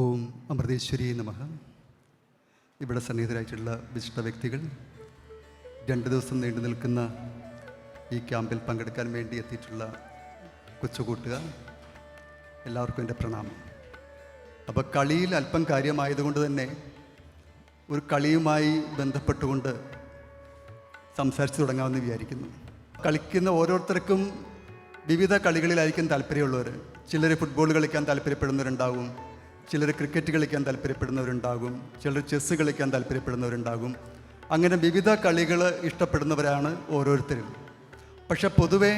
ഓം അമൃതേശ്വരി നമഹ. ഇവിടെ സന്നിഹിതരായിട്ടുള്ള വിശിഷ്ട വ്യക്തികൾ രണ്ട് ദിവസം നീണ്ടു നിൽക്കുന്ന ഈ ക്യാമ്പിൽ പങ്കെടുക്കാൻ വേണ്ടി എത്തിയിട്ടുള്ള കൊച്ചുകൂട്ടുകാർ എല്ലാവർക്കും എന്റെ പ്രണാമം. അപ്പോൾ കളിയിൽ അല്പം കാര്യമായതുകൊണ്ട് തന്നെ ഒരു കളിയുമായി ബന്ധപ്പെട്ടുകൊണ്ട് സംസാരിച്ചു തുടങ്ങാമെന്ന് വിചാരിക്കുന്നു. കളിക്കുന്ന ഓരോരുത്തർക്കും വിവിധ കളികളിലായിരിക്കും താല്പര്യമുള്ളവർ. ചിലർ ഫുട്ബോൾ കളിക്കാൻ താല്പര്യപ്പെടുന്നവരുണ്ടാകും ചിലർ ക്രിക്കറ്റ് കളിക്കാൻ താല്പര്യപ്പെടുന്നവരുണ്ടാകും ചിലർ ചെസ്സ് കളിക്കാൻ താല്പര്യപ്പെടുന്നവരുണ്ടാകും. അങ്ങനെ വിവിധ കളികൾ ഇഷ്ടപ്പെടുന്നവരാണ് ഓരോരുത്തരും. പക്ഷെ പൊതുവേ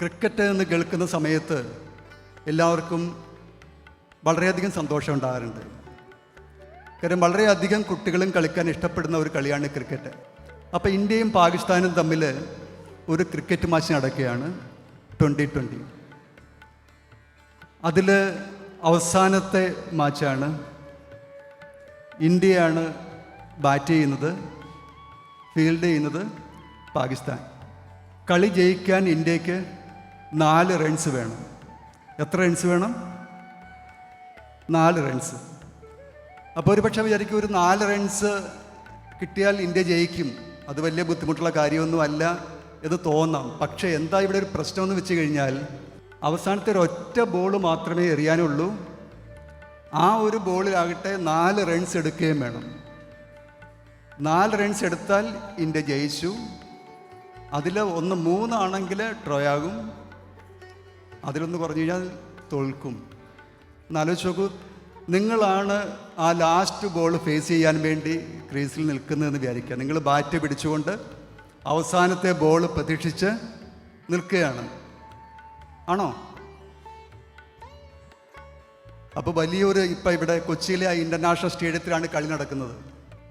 ക്രിക്കറ്റ് എന്ന് കേൾക്കുന്ന സമയത്ത് എല്ലാവർക്കും വളരെയധികം സന്തോഷം ഉണ്ടാകാറുണ്ട്. കാര്യം വളരെയധികം കുട്ടികളും കളിക്കാൻ ഇഷ്ടപ്പെടുന്ന ഒരു കളിയാണ് ക്രിക്കറ്റ്. അപ്പോൾ ഇന്ത്യയും പാകിസ്ഥാനും തമ്മിൽ ഒരു ക്രിക്കറ്റ് മാച്ച് നടക്കുകയാണ് ട്വന്റി ട്വന്റി അതിൽ അവസാനത്തെ മാച്ചാണ്. ഇന്ത്യയാണ് ബാറ്റ് ചെയ്യുന്നത് ഫീൽഡ് ചെയ്യുന്നത് പാകിസ്ഥാൻ. കളി ജയിക്കാൻ ഇന്ത്യയ്ക്ക് നാല് റൺസ് വേണം. എത്ര റൺസ് വേണം? നാല് റൺസ് അപ്പോൾ ഒരു പക്ഷേ വിചാരിക്കും ഒരു നാല് റൺസ് കിട്ടിയാൽ ഇന്ത്യ ജയിക്കും. അത് വലിയ ബുദ്ധിമുട്ടുള്ള കാര്യമൊന്നുമല്ല എന്ന് തോന്നാം. പക്ഷേ എന്താ ഇവിടെ ഒരു പ്രശ്നമെന്ന് വെച്ച് കഴിഞ്ഞാൽ അവസാനത്തെ ഒരൊറ്റ ബോൾ മാത്രമേ എറിയാനുള്ളൂ. ആ ഒരു ബോളിലാകട്ടെ നാല് റൺസ് എടുക്കുകയും വേണം. നാല് റൺസ് എടുത്താൽ ഇന്ത്യ ജയിച്ചു. അതിൽ ഒന്ന് മൂന്നാണെങ്കിൽ ട്രോയാകും അതിലൊന്ന് പറഞ്ഞു കഴിഞ്ഞാൽ തോൽക്കും. എന്നാലോചിച്ച് നോക്കൂ നിങ്ങളാണ് ആ ലാസ്റ്റ് ബോൾ ഫേസ് ചെയ്യാൻ വേണ്ടി ക്രീസിൽ നിൽക്കുന്നതെന്ന് വിചാരിക്കുക. നിങ്ങൾ ബാറ്റ് പിടിച്ചുകൊണ്ട് അവസാനത്തെ ബോൾ പ്രതീക്ഷിച്ച് നിൽക്കുകയാണ്. ആണോ? അപ്പോൾ വലിയൊരു ഇപ്പം ഇവിടെ കൊച്ചിയിലെ ആ ഇന്റർനാഷണൽ സ്റ്റേഡിയത്തിലാണ് കളി നടക്കുന്നത്.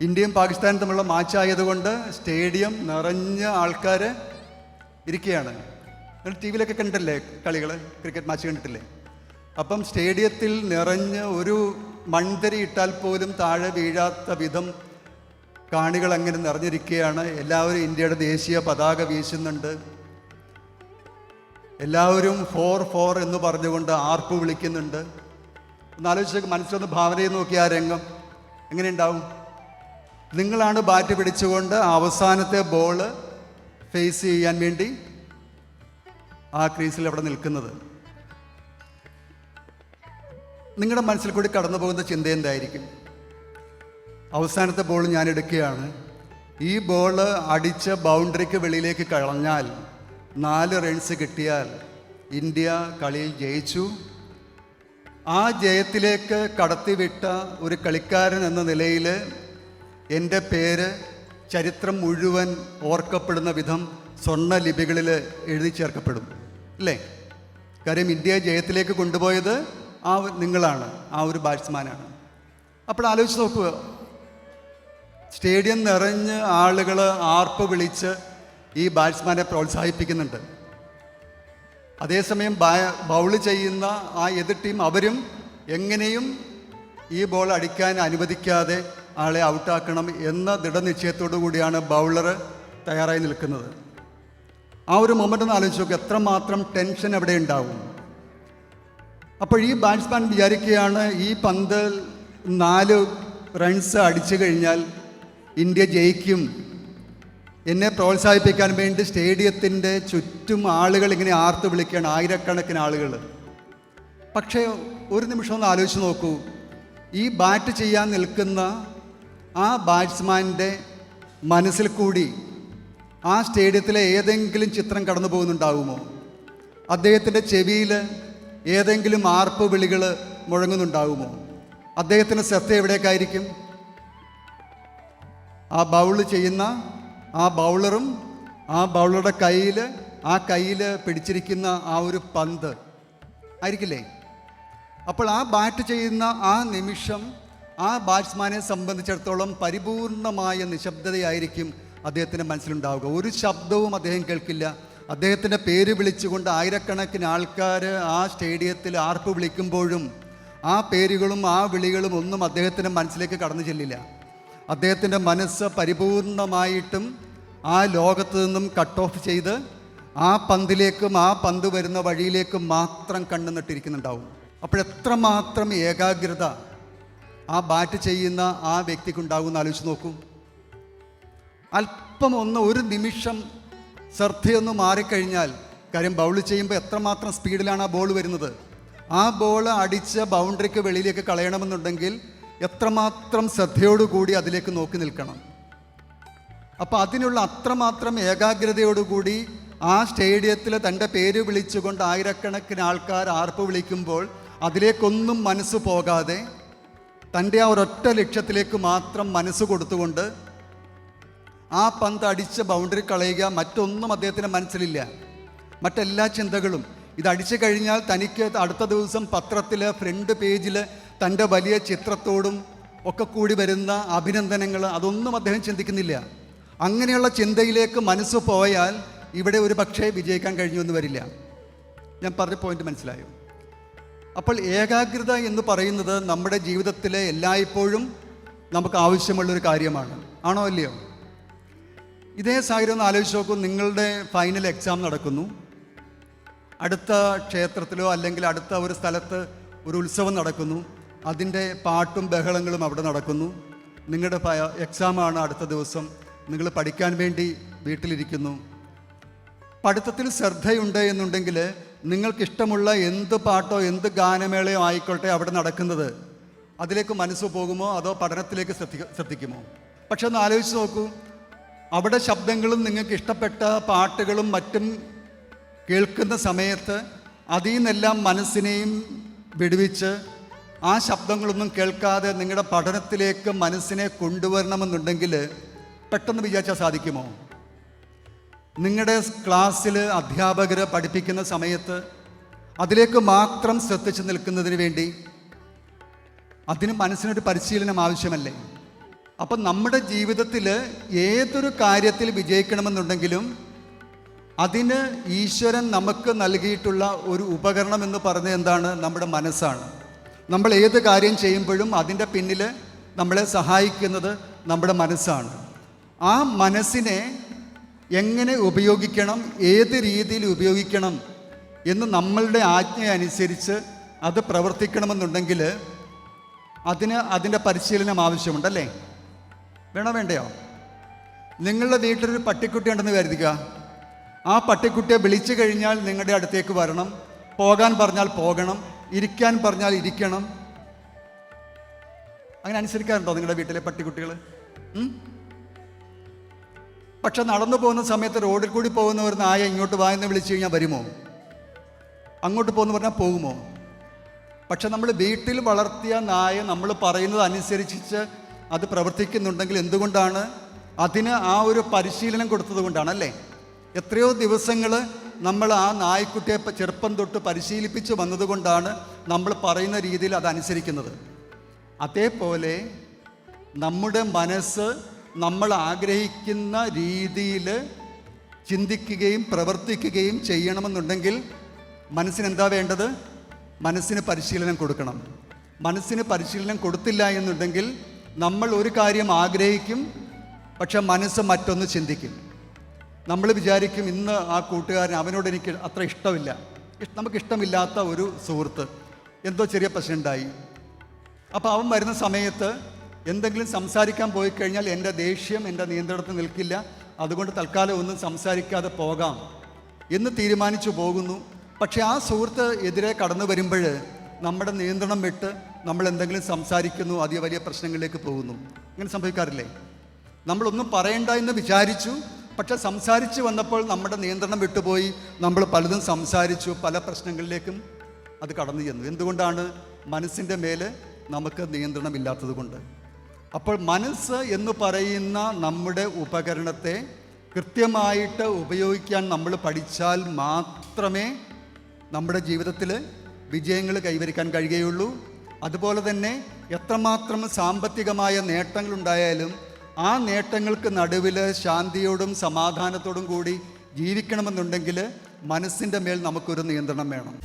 ഇന്ത്യയും പാകിസ്ഥാനും തമ്മിലുള്ള മാച്ച് ആയതുകൊണ്ട് സ്റ്റേഡിയം നിറഞ്ഞ ആൾക്കാർ ഇരിക്കുകയാണ്. നിങ്ങൾ ടി വിയിലൊക്കെ കണ്ടിട്ടില്ലേ കളികൾ ക്രിക്കറ്റ് മാച്ച് കണ്ടിട്ടില്ലേ? അപ്പം സ്റ്റേഡിയത്തിൽ നിറഞ്ഞ് ഒരു മൺതരി ഇട്ടാൽ പോലും താഴെ വീഴാത്ത വിധം കാണികൾ അങ്ങനെ നിറഞ്ഞിരിക്കുകയാണ്. എല്ലാവരും ഇന്ത്യയുടെ ദേശീയ പതാക വീശുന്നുണ്ട്. എല്ലാവരും ഫോർ ഫോർ എന്ന് പറഞ്ഞുകൊണ്ട് ആർപ്പ് വിളിക്കുന്നുണ്ട്. ഒന്ന് മനസ്സിലൊന്ന് ഭാവന ചെയ്ത് നോക്കി ആ രംഗം. എങ്ങനെയുണ്ടാവും? നിങ്ങളാണ് ബാറ്റ് പിടിച്ചുകൊണ്ട് അവസാനത്തെ ബോൾ ഫേസ് ചെയ്യാൻ വേണ്ടി ആ ക്രീസിൽ അവിടെ നിൽക്കുന്നത്. നിങ്ങളുടെ മനസ്സിൽ കൂടി കടന്നു പോകുന്ന ചിന്ത എന്തായിരിക്കും? അവസാനത്തെ ബോൾ ഞാൻ എടുക്കുകയാണ്. ഈ ബോൾ അടിച്ച ബൗണ്ടറിക്ക് വെളിയിലേക്ക് കളഞ്ഞാൽ നാല് റൺസ് കിട്ടിയാൽ ഇന്ത്യ കളിയിൽ ജയിച്ചു. ആ ജയത്തിലേക്ക് കടത്തിവിട്ട ഒരു കളിക്കാരൻ എന്ന നിലയിൽ എന്റെ പേര് ചരിത്രം മുഴുവൻ ഓർക്കപ്പെടുന്ന വിധം സ്വർണ ലിപികളിൽ എഴുതി ചേർക്കപ്പെടും. അല്ലേ? കാര്യം ഇന്ത്യയെ ജയത്തിലേക്ക് കൊണ്ടുപോയത് ആ നിങ്ങളാണ് ആ ഒരു ബാറ്റ്സ്മാനാണ് അപ്പോൾ ആലോചിച്ച് നോക്കുക. സ്റ്റേഡിയം നിറഞ്ഞ് ആളുകൾ ആർപ്പ് വിളിച്ച് ഈ ബാറ്റ്സ്മാനെ പ്രോത്സാഹിപ്പിക്കുന്നുണ്ട്. അതേസമയം ബൗൾ ചെയ്യുന്ന ആ എതിർ ടീം അവരും എങ്ങനെയും ഈ ബോൾ അടിക്കാൻ അനുവദിക്കാതെ ആളെ ഔട്ടാക്കണം എന്ന ദൃഢനിശ്ചയത്തോടു കൂടിയാണ് ബൗളർ തയ്യാറായി നിൽക്കുന്നത്. ആ ഒരു മൊമെന്റ് ഒന്ന് ആലോചിച്ച് നോക്കുക എത്രമാത്രം ടെൻഷൻ അവിടെ ഉണ്ടാവും. അപ്പോൾ ഈ ബാറ്റ്സ്മാൻ വിചാരിക്കുകയാണ് ഈ പന്ത് നാല് റൺസ് അടിച്ചു കഴിഞ്ഞാൽ ഇന്ത്യ ജയിക്കും. എന്നെ പ്രോത്സാഹിപ്പിക്കാൻ വേണ്ടി സ്റ്റേഡിയത്തിന്റെ ചുറ്റും ആളുകൾ ഇങ്ങനെ ആർത്ത് വിളിക്കുകയാണ് ആയിരക്കണക്കിന് ആളുകൾ. പക്ഷേ ഒരു നിമിഷം ഒന്ന് ആലോചിച്ച് നോക്കൂ. ഈ ബാറ്റ് ചെയ്യാൻ നിൽക്കുന്ന ആ ബാറ്റ്സ്മാന്റെ മനസ്സിൽ കൂടി ആ സ്റ്റേഡിയത്തിലെ ഏതെങ്കിലും ചിത്രം കടന്നു പോകുന്നുണ്ടാകുമോ അദ്ദേഹത്തിന്റെ ചെവിയിൽ ഏതെങ്കിലും ആർപ്പ് വിളികൾ മുഴങ്ങുന്നുണ്ടാകുമോ അദ്ദേഹത്തിന്റെ ശ്രദ്ധ എവിടേക്കായിരിക്കും? ആ ബൗൾ ചെയ്യുന്ന ആ ബൗളറും ആ ബൗളറുടെ കയ്യിൽ ആ കയ്യിൽ പിടിച്ചിരിക്കുന്ന ആ ഒരു പന്ത് ആയിരിക്കില്ലേ? അപ്പോൾ ആ ബാറ്റ് ചെയ്യുന്ന ആ നിമിഷം ആ ബാറ്റ്സ്മാനെ സംബന്ധിച്ചിടത്തോളം പരിപൂർണമായ നിശബ്ദതയായിരിക്കും അദ്ദേഹത്തിന്റെ മനസ്സിലുണ്ടാവുക. ഒരു ശബ്ദവും അദ്ദേഹം കേൾക്കില്ല. അദ്ദേഹത്തിന്റെ പേര് വിളിച്ചുകൊണ്ട് ആയിരക്കണക്കിന് ആൾക്കാർ ആ സ്റ്റേഡിയത്തിൽ ആർപ്പ് വിളിക്കുമ്പോഴും ആ പേരുകളും ആ വിളികളും ഒന്നും അദ്ദേഹത്തിന്റെ മനസ്സിലേക്ക് കടന്നു ചെല്ലില്ല. അദ്ദേഹത്തിന്റെ മനസ്സ് പരിപൂർണമായിട്ടും ആ ലോകത്ത് നിന്നും കട്ട് ഓഫ് ചെയ്ത് ആ പന്തിലേക്കും ആ പന്ത് വരുന്ന വഴിയിലേക്കും മാത്രം കണ്ണു നട്ടിരിക്കുന്നുണ്ടാവും അപ്പോഴെത്രമാത്രം ഏകാഗ്രത ആ ബാറ്റ് ചെയ്യുന്ന ആ വ്യക്തിക്കുണ്ടാവും ആലോചിച്ച് നോക്കൂ. അല്പം ഒന്ന് ഒരു നിമിഷം ശ്രദ്ധയൊന്ന് മാറിക്കഴിഞ്ഞാൽ കാര്യം ബൗൾ ചെയ്യുമ്പോൾ എത്രമാത്രം സ്പീഡിലാണ് ആ ബോൾ വരുന്നത്. ആ ബോൾ അടിച്ച് ബൗണ്ടറിക്ക് വെളിയിലേക്ക് കളയണമെന്നുണ്ടെങ്കിൽ എത്രമാത്രം ശ്രദ്ധയോടുകൂടി അതിലേക്ക് നോക്കി നിൽക്കണം. അപ്പോൾ അതിനുള്ള അത്രമാത്രം ഏകാഗ്രതയോടുകൂടി ആ സ്റ്റേഡിയത്തിൽ തന്റെ പേര് വിളിച്ചുകൊണ്ട് ആയിരക്കണക്കിന് ആൾക്കാർ ആർപ്പ് വിളിക്കുമ്പോൾ അതിലേക്കൊന്നും മനസ്സ് പോകാതെ തന്റെ ആ ഒരൊറ്റ ലക്ഷ്യത്തിലേക്ക് മാത്രം മനസ്സ് കൊടുത്തുകൊണ്ട് ആ പന്ത് അടിച്ച് ബൗണ്ടറി കളയുക മറ്റൊന്നും അദ്ദേഹത്തിന്റെ മനസ്സിലില്ല. മറ്റെല്ലാ ചിന്തകളും. ഇത് അടിച്ചു കഴിഞ്ഞാൽ തനിക്ക് അടുത്ത ദിവസം പത്രത്തിൽ ഫ്രണ്ട് പേജിൽ തന്റെ വലിയ ചിത്രത്തോടും ഒക്കെ കൂടി വരുന്ന അഭിനന്ദനങ്ങൾ അതൊന്നും അദ്ദേഹം ചിന്തിക്കുന്നില്ല. അങ്ങനെയുള്ള ചിന്തയിലേക്ക് മനസ്സ് പോയാൽ ഇവിടെ ഒരു പക്ഷേ വിജയിക്കാൻ കഴിഞ്ഞു എന്ന് വരില്ല. ഞാൻ പറഞ്ഞ പോയിന്റ് മനസ്സിലായോ? അപ്പോൾ ഏകാഗ്രത എന്ന് പറയുന്നത് നമ്മുടെ ജീവിതത്തിലെ എല്ലായ്പ്പോഴും നമുക്ക് ആവശ്യമുള്ളൊരു കാര്യമാണ്. ആണോ അല്ലയോ ഇതേ സാഹചര്യം ഒന്ന് ആലോചിച്ച് നോക്കൂ. നിങ്ങളുടെ ഫൈനൽ എക്സാം നടക്കുന്നു. അടുത്ത ക്ഷേത്രത്തിലോ അല്ലെങ്കിൽ അടുത്ത ഒരു സ്ഥലത്ത് ഒരു ഉത്സവം നടക്കുന്നു. അതിന്റെ പാട്ടും ബഹളങ്ങളും അവിടെ നടക്കുന്നു. നിങ്ങളുടെ എക്സാമാണ് അടുത്ത ദിവസം. നിങ്ങൾ പഠിക്കാൻ വേണ്ടി വീട്ടിലിരിക്കുന്നു. പഠിത്തത്തിൽ ശ്രദ്ധയുണ്ട് എന്നുണ്ടെങ്കിൽ നിങ്ങൾക്കിഷ്ടമുള്ള എന്ത് പാട്ടോ എന്ത് ഗാനമേളയോ ആയിക്കോട്ടെ അവിടെ നടക്കുന്നത്. അതിലേക്ക് മനസ്സ് പോകുമോ അതോ പഠനത്തിലേക്ക് ശ്രദ്ധി ശ്രദ്ധിക്കുമോ? പക്ഷെ ഒന്ന് ആലോചിച്ച് നോക്കൂ. അവിടെ ശബ്ദങ്ങളും നിങ്ങൾക്ക് ഇഷ്ടപ്പെട്ട പാട്ടുകളും മറ്റും കേൾക്കുന്ന സമയത്ത് അതിൽ നിന്നെല്ലാം മനസ്സിനെയും വിടുവിച്ച് ആ ശബ്ദങ്ങളൊന്നും കേൾക്കാതെ നിങ്ങളുടെ പഠനത്തിലേക്ക് മനസ്സിനെ കൊണ്ടുവരണമെന്നുണ്ടെങ്കിൽ പെട്ടെന്ന് വിചാരിച്ചാൽ സാധിക്കുമോ? നിങ്ങളുടെ ക്ലാസ്സിൽ അധ്യാപകർ പഠിപ്പിക്കുന്ന സമയത്ത് അതിലേക്ക് മാത്രം ശ്രദ്ധിച്ചു നിൽക്കുന്നതിന് വേണ്ടി അതിന് മനസ്സിനൊരു പരിശീലനം ആവശ്യമല്ലേ? അപ്പം നമ്മുടെ ജീവിതത്തിൽ ഏതൊരു കാര്യത്തിൽ വിജയിക്കണമെന്നുണ്ടെങ്കിലും അതിന് ഈശ്വരൻ നമുക്ക് നൽകിയിട്ടുള്ള ഒരു ഉപകരണം എന്ന് പറഞ്ഞത് എന്താണ്? നമ്മുടെ മനസ്സാണ്. നമ്മൾ ഏത് കാര്യം ചെയ്യുമ്പോഴും അതിന്റെ പിന്നിൽ നമ്മളെ സഹായിക്കുന്നത് നമ്മുടെ മനസ്സാണ്. ആ മനസ്സിനെ എങ്ങനെ ഉപയോഗിക്കണം ഏത് രീതിയിൽ ഉപയോഗിക്കണം എന്ന് നമ്മളുടെ ആജ്ഞ അനുസരിച്ച് അത് പ്രവർത്തിക്കണമെന്നുണ്ടെങ്കിൽ അതിന് അതിന്റെ പരിശീലനം ആവശ്യമുണ്ടല്ലേ വേണോ വേണ്ടയോ? നിങ്ങളുടെ വീട്ടിലൊരു പട്ടിക്കുട്ടി ഉണ്ടെന്ന് കരുതുക. ആ പട്ടിക്കുട്ടിയെ വിളിച്ചു കഴിഞ്ഞാൽ നിങ്ങളുടെ അടുത്തേക്ക് വരണം. പോകാൻ പറഞ്ഞാൽ പോകണം. ഇരിക്കാൻ പറഞ്ഞാൽ ഇരിക്കണം. അങ്ങനെ അനുസരിക്കാറുണ്ടോ നിങ്ങളുടെ വീട്ടിലെ പട്ടിക്കുട്ടികൾ പക്ഷെ നടന്നു പോകുന്ന സമയത്ത് റോഡിൽ കൂടി പോകുന്ന ഒരു നായ ഇങ്ങോട്ട് വായെന്ന് വിളിച്ചു കഴിഞ്ഞാൽ വരുമോ? അങ്ങോട്ട് പോകുന്നു പറഞ്ഞാൽ പോകുമോ? പക്ഷെ നമ്മൾ വീട്ടിൽ വളർത്തിയ നായ നമ്മൾ പറയുന്നത് അനുസരിച്ച് അത് പ്രവർത്തിക്കുന്നുണ്ടെങ്കിൽ എന്തുകൊണ്ടാണ്? അതിന് ആ ഒരു പരിശീലനം കൊടുത്തത് കൊണ്ടാണ് അല്ലേ? എത്രയോ ദിവസങ്ങൾ നമ്മൾ ആ നായ്ക്കുട്ടിയെ ചെറുപ്പം തൊട്ട് പരിശീലിപ്പിച്ച് വന്നതുകൊണ്ടാണ് നമ്മൾ പറയുന്ന രീതിയിൽ അതനുസരിക്കുന്നത് അതേപോലെ നമ്മുടെ മനസ്സ് നമ്മൾ ആഗ്രഹിക്കുന്ന രീതിയിൽ ചിന്തിക്കുകയും പ്രവർത്തിക്കുകയും ചെയ്യണമെന്നുണ്ടെങ്കിൽ മനസ്സിന് എന്താ വേണ്ടത്? മനസ്സിന് പരിശീലനം കൊടുക്കണം. മനസ്സിന് പരിശീലനം കൊടുത്തില്ല എന്നുണ്ടെങ്കിൽ നമ്മൾ ഒരു കാര്യം ആഗ്രഹിക്കും പക്ഷെ മനസ്സ് മറ്റൊന്ന് ചിന്തിക്കും. നമ്മൾ വിചാരിക്കും ഇന്ന് ആ കൂട്ടുകാരൻ അവനോട് എനിക്ക് അത്ര ഇഷ്ടമില്ല. ഇഷ്- നമുക്കിഷ്ടമില്ലാത്ത ഒരു സുഹൃത്ത്. എന്തോ ചെറിയ പ്രശ്നമുണ്ടായി. അപ്പോൾ അവൻ വരുന്ന സമയത്ത് എന്തെങ്കിലും സംസാരിക്കാൻ പോയി കഴിഞ്ഞാൽ എന്റെ ദേഷ്യം എന്റെ നിയന്ത്രണത്തിൽ നിൽക്കില്ല. അതുകൊണ്ട് തൽക്കാലം ഒന്നും സംസാരിക്കാതെ പോകാം എന്ന് തീരുമാനിച്ചു പോകുന്നു. പക്ഷേ ആ സുഹൃത്ത് എതിരെ കടന്നു വരുമ്പോൾ നമ്മുടെ നിയന്ത്രണം വിട്ട് നമ്മൾ എന്തെങ്കിലും സംസാരിക്കുന്നു അതിയ വലിയ പ്രശ്നങ്ങളിലേക്ക് പോകുന്നു. ഇങ്ങനെ സംഭവിക്കാറില്ലേ? നമ്മളൊന്നും പറയണ്ട എന്ന് വിചാരിച്ചു. പക്ഷെ സംസാരിച്ച് വന്നപ്പോൾ നമ്മുടെ നിയന്ത്രണം വിട്ടുപോയി. നമ്മൾ പലതും സംസാരിച്ചു പല പ്രശ്നങ്ങളിലേക്കും അത് കടന്നു ചെന്നു. എന്തുകൊണ്ടാണ് മനസ്സിന്റെ മേലെ നമുക്ക് നിയന്ത്രണമില്ലാത്തത് കൊണ്ട്? അപ്പോൾ മനസ്സ് എന്ന് പറയുന്ന നമ്മുടെ ഉപകരണത്തെ കൃത്യമായിട്ട് ഉപയോഗിക്കാൻ നമ്മൾ പഠിച്ചാൽ മാത്രമേ നമ്മുടെ ജീവിതത്തിൽ വിജയങ്ങൾ കൈവരിക്കാൻ കഴിയുകയുള്ളൂ. അതുപോലെ തന്നെ എത്രമാത്രം സാമ്പത്തികമായ നേട്ടങ്ങളുണ്ടായാലും ആ നേട്ടങ്ങൾക്ക് നടുവിൽ ശാന്തിയോടും സമാധാനത്തോടും കൂടി ജീവിക്കണമെന്നുണ്ടെങ്കിൽ മനസ്സിന്റെ മേൽ നമുക്കൊരു നിയന്ത്രണം വേണം.